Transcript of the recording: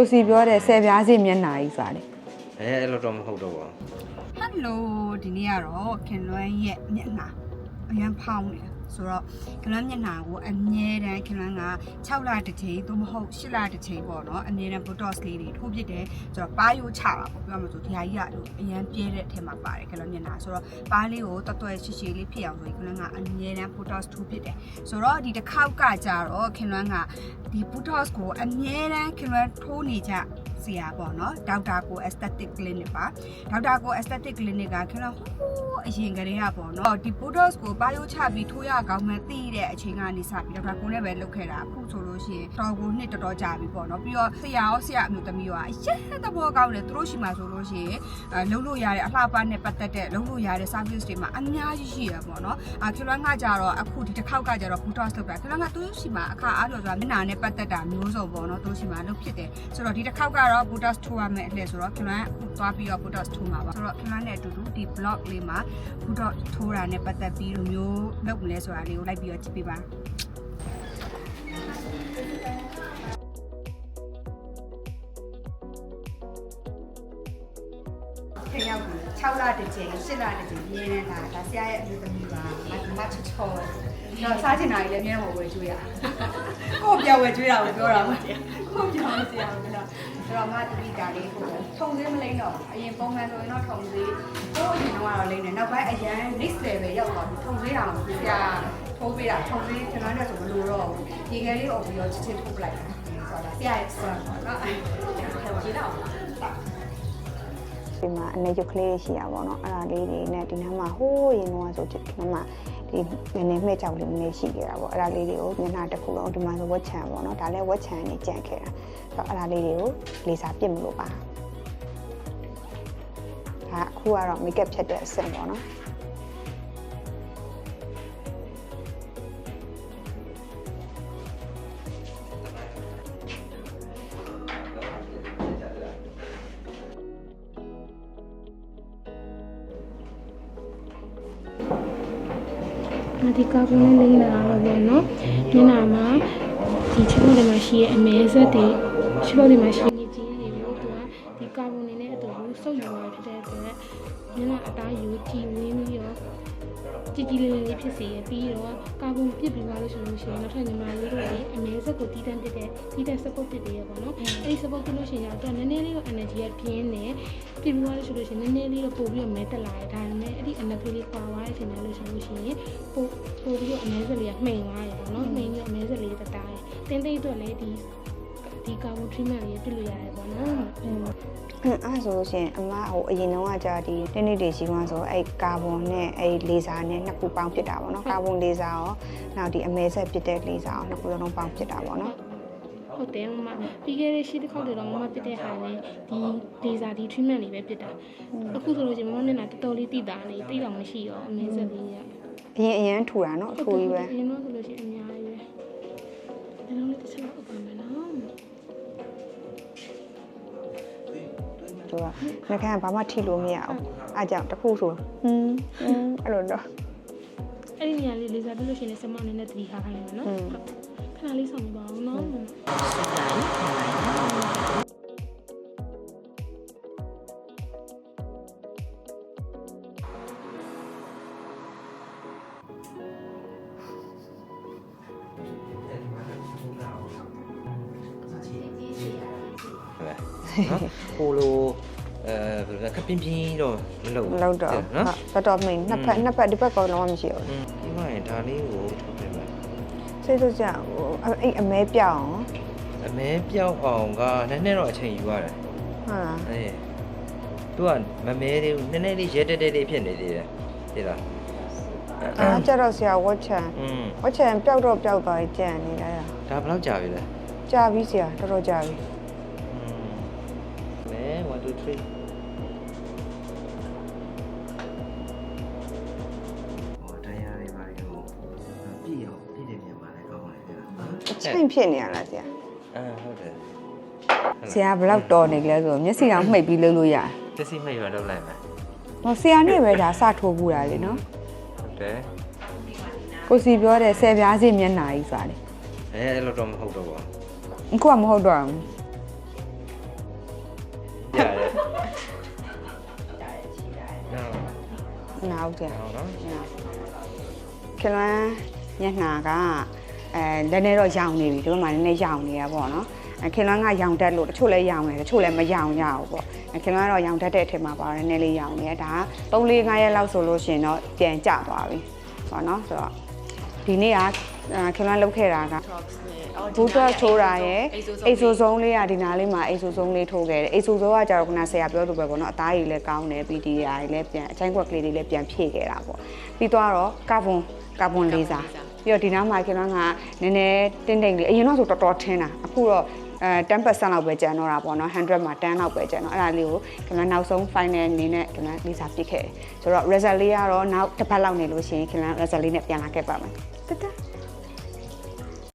ကိုစီပြောတဲ့ဆယ်ပြားစီမျက်နှာကြီးဆိုတာလေအဲအဲ့လိုတော့မဟုတ်တော့ပါဟယ်လိုဒီနေ့ကတော့ခင်လွန်းရဲ့မျက်နှာအရန်ဖောင်းနေတယ် ဆိုတော့ခင်လွန်းမျက်နှာကိုအမြဲတမ်းခင်လွန်းက6လတစ်ချိန်သို့မဟုတ်8လတစ်ချိန်ပေါ့နော်အမြဲတမ်း botox လေးတွေထိုးပြစ်တယ်ဆိုတော့ပါးရိုးချတာပေါ့ပြောမှဆိုဒီဟာကြီးကအရန်ပြဲတဲ့အထက်မှာပါတယ်ခင်လွန်းမျက်နှာဆိုတော့ပါးလေးကိုတွတ်တွတ်ရှိရှိလေးဖြစ်အောင်ဆိုရင်ခင်လွန်းကအမြဲတမ်း botox ထိုးပြစ်တယ်ဆိုတော့ဒီတစ်ခေါက်ကကြတော့ခင်လွန်းကဒီ botox ကိုအမြဲတမ်းခင်လွန်းထိုးနေကြဆရာပေါ့နော်ဒေါက်တာကို aesthetic clinic ပါဒေါက်တာကို aesthetic clinic ကခင်ဗျာဟိုးအရင်ကတည်းကပေါ့နော်ဒီ botox ကိုပါရိုးချပြီးထိုးရကောင်းမှန်းသိတဲ့အချိန်ကနေစပြီးဒေါက်တာကိုနဲ့ပဲလုပ်ခဲ့တာအခုဆိုလို့ရှိရင်တော်ကိုနှစ်တော်တော်ကြာပြီပေါ့နော်ပြီးတော့ဆရာရောဆရာအမျိုးသမီးရောအရင်သဘောကောင်းတယ်သူတို့ရှိမှဆိုလို့ရှိရင်အဲလုပ်လို့ရတဲ့အလှပနဲ့ပတ်သက်တဲ့လုပ်လို့ရတဲ့ service တွေမှာအများကြီးရှိရပေါ့နော်အာခင်ဗျားကကြတော့အခုဒီတစ်ခေါက်ကကြတော့ botox လုပ်တာခင်ဗျားကသူတို့ရှိမှအခါအားလို့ဆိုတာမျက်နှာနဲ့ပတ်သက်တာမျိုးစုံပေါ့နော်သူတို့ရှိမှလုပ်ဖြစ်တယ်ဆိုတော့ဒီတစ်ခေါက်ကတော့ botox ထိုးရမယ်အလှည့်ဆိုတော့ခင်ဗျားအခုသွားပြီးတော့ botox ထိုးမှာပါဆိုတော့ခင်ဗျားနဲ့အတူတူဒီ blog လေးမှာ botox ထိုးတာနဲ့ပတ်သက်ပြီးလိုမျိုးလုပ်မလဲဆိုတာလေးကိုလိုက်ပြီးတော့ကြည့်ပေးပါခင်ရောက်ပြီ6လတစ်ချိန်8လတစ်ချိန်မြင်းနေတာဒါဆရာရဲ့အမျိုးသမီးပါမတ်မတ်ချော တော့စားချင်တာကြီးလည်းမြင်းတော့ဝယ်ကျွေးရကို့ပြောင်းဝယ်ကျွေးတာကိုပြောတာမဟုတ်ကို့ပြောင်းဆရာကဆိုတော့မတတိတာလေးကိုထုံသေးမလိမ့်တော့အရင်ပုံမှန်ဆိုရင်တော့ထုံသေးကို့အရင်တော့လိမ့်တယ်နောက်ပိုင်းအရန် next level ရောက်သွားပြီထုံသေးတာကိုဆရာထိုးပေးတာထုံသေးကျွန်တော်နဲ့ဆိုမလို့တော့ဘူးရေခဲလေးအုပ်ပြီးတော့ချစ်ချစ်ထိုးပလိုက်တာဆိုတော့ဆရာရဲ့ son ပေါ့နော်အဲ့ဒါကြည့်တော့ ဒီမှာအနေရုပ်ကလေးရှိရပါတော့အဲ့ဒါလေးတွေနဲ့ဒီနားမှာဟိုးရင်တော့ဆိုဒီနားမှာဒီနည်းနည်းမှဲ့ကြောက်လေးနည်းနည်းရှိခဲ့တာပေါ့အဲ့ဒါလေးတွေကိုမျက်နှာတစ်ခုလုံးဒီမှာဆိုဝက်ချံပေါ့နော်ဒါလည်းဝက်ချံနေကြန့်ခဲ့တာဆိုတော့အဲ့ဒါလေးတွေကိုလေးစားပြစ်မလို့ပါဒါအခုကတော့ make up ဖြတ်တဲ့အဆင့်ပေါ့နော် ဒီကာကွန်လေးလိမ့်လာတော့ပေါ့နော်မျက်နှာမှာဒီချစ်လို့တွေမှာရှိရဲ့အမဲဆက်တွေချစ်လို့တွေမှာရှိနေကြီးတွေကိုသူကဒီကာကွန်နေနဲ့အတူတူစုပ်ယူရဖြစ်တဲ့အတွက်မျက်နှာအသားယူကြည်ဝင်းပြီးတော့ကြည်ကြည်လေးလေးဖြစ်စေရပြီးတော့ကာကွန်ပြစ်ပြီးသွားလို့ဆိုလို့ရှိရင်နောက်ထပ်ညီမလေးတို့လည်းအမဲဆက်ကိုတီးတန်းပစ်တဲ့တီးတန်း support ပစ်တယ်ပေါ့နော်အဲဒီ support ပစ်လို့ရှိရင်တော့နည်းနည်းလေးတော့ energy ကပြင်းနေ ပြစ်ပြီးသွားလို့ဆိုလို့ရှိရင်နည်းနည်းလေးတော့ပို့ပြီးတော့မဲတက်လာတယ်ဒါပေမဲ့အဲ့ဒီ energy လေးပါသွားတဲ့အချိန်မှာလို့ဆိုလို့ရှိရင်ပို့ပို့ပြီးတော့အမဲဆက်လေးကမှိန်သွားရပေါ့နော်မှိန်ပြီးတော့အမဲဆက်လေးတတားတယ်တင်းတိတ်အတွက်လည်းဒီဒီကာဗွန် treatment လေးပြစ်လို့ရတယ်ပေါ့နော်อืมအဲ့အဲ့ဆိုလို့ရှိရင်အမဟိုအရင်တုန်းကကြာဒီနေ့နေ့တွေရှိမှဆိုအဲ့ကာဗွန်နဲ့အဲ့လေဆာနဲ့နှစ်ခုပေါင်းဖြစ်တာပေါ့နော်ကာဗွန်လေဆာရောနောက်ဒီအမဲဆက်ဖြစ်တဲ့လေဆာရောနှစ်ခုလုံးပေါင်းဖြစ်တာပေါ့နော် ဟုတ်တယ်မမပြီးခဲ့တဲ့ရှစ်တစ်ခေါက်တည်းတော့မမပြစ်တဲ့ဟာလေဒီဒေဇာဒီ treatment လေးပဲပြစ်တာအခုဆိုလို့ရှိရင်မမမျက်နှာတော်တော်လေးတိတာနေတိတော့မရှိရောအမဲဆက်လေးရအရင်အရင်ထူတာနော်အထူကြီးပဲအရင်တော့ဆိုလို့ရှိရင်အများကြီးပဲဒီလိုလေးတစ်ချက်တော့အပမ်းမယ်နော်သူကနှကန်းဘာမှထိလို့မရဘူးအားကြောင့်တစ်ခုဆိုဟွန်းဟွန်းအဲ့လိုတော့အဲ့ဒီနေရာလေးလေးစားပြလို့ရှိရင်စမအနေနဲ့တတိထားခိုင်းမယ်နော်อืมခဏလေးဆောင်ပြပါအောင်နော် နော်ဟိုလိုအဲဘယ်လိုလဲခပင်းပြင်းတော့မလုပ်ဘူးမလုပ်တော့နော် ဟုတ်တော့မင်းနှစ်ဖက်နှစ်ဖက်ဒီဘက်ကတော့မရှိဘူးဒီမှာရင်ဒါလေးကိုထုတ်ပြပါစိတ်ဆိုကြဟိုအဲ့အမဲပြောင်းအမဲပြောင်းအောင်ကနည်းနည်းတော့အချိန်ယူရတယ်ဟာအေးသူကမမဲသေးဘူးနည်းနည်းလေးရဲတက်တက်လေးဖြစ်နေသေးတယ်သိလားအားကြတော့ဆရာဝတ်ချံဝတ်ချံပျောက်တော့ပျောက်သွားကြံနေတာဒါဘယ်လောက်ကြာပြီလဲကြာပြီဆရာတော်တော်ကြာပြီ မဲ1 2 3ဟောတရားတွေပါလေဟိုပြည့်အောင်ပြည့်တယ်မြန်မာလည်းကောင်းပါလေဗျာအချိန်ဖြစ်နေရလားဆရာအာဟုတ်တယ်ဆရာဘယ်လောက်တော်နေကြလဲဆိုမျက်စိအောင်မှိတ်ပြီးလှုပ်လို့ရတယ်ပစ္စည်းမိတ်ရတော့လိုက်မယ်ဟောဆရာနဲ့ပဲဒါစထိုးဘူးတာလေနော်ဟုတ်တယ်ကိုစီပြောတဲ့ဆယ်ပြားစီမျက်နှာကြီးဆိုတာလေအဲအဲ့လိုတော့မဟုတ်တော့ပါအခုကမဟုတ်တော့ဘူး နာဟုတ်တယ်ဟုတ်နော်ခင်လွန်းညနာကအဲနည်းနည်းတော့ရောင်နေပြီတို့မှနည်းနည်းရောင်နေရပေါ့နော်အဲခင်လွန်းကရောင်တတ်လို့တချို့လည်းရောင်တယ်တချို့လည်းမရောင်ရဘူးပေါ့အဲခင်လွန်းကတော့ရောင်တတ်တဲ့အထက်မှာပါနည်းနည်းလေးရောင်နေရဒါက3 4 5ရက်လောက်ဆိုလို့ရှိရင်တော့ပြန်ကျသွားပြီပေါ့နော်ဆိုတော့ ဒီနေ့ကအဲခင်လွန်းလုပ်ခဲ့တာကဘူတော့ထိုးတာရယ်အိတ်ဆိုဆုံးလေးကဒီနားလေးမှာအိတ်ဆိုဆုံးလေးထိုးခဲ့တယ်အိတ်ဆိုဆုံးကကြတော့ခုနဆရာပြောသူပဲပေါ့နော်အသားကြီးလည်းကောင်းတယ် PDA ကြီးလည်းပြန်အချိုင်းကွက်ကလေးတွေလည်းပြန်ဖြည့်ခဲ့တာပေါ့ပြီးတော့ကာဗွန်ကာဗွန်လေးစားပြီးတော့ဒီနားမှာကျွန်တော်ကနည်းနည်းတင်းတိမ်လေးအရင်တော့ဆိုတော်တော်ထင်းတာအခုတော့အဲ10%လောက်ပဲကျန်တော့တာပေါ့နော်100မှာ10လောက်ပဲကျန်တော့အဲ့ဒါလေးကိုကျွန်တော်နောက်ဆုံး final အနေနဲ့ကျွန်တော်လေးစားပြစ်ခဲ့တယ်ဆိုတော့ result လေးကတော့နောက်တစ်ပတ်လောက်နေလို့ရှိရင်ကျွန်တော် result လေးနဲ့ပြန်လာခဲ့ပါမယ်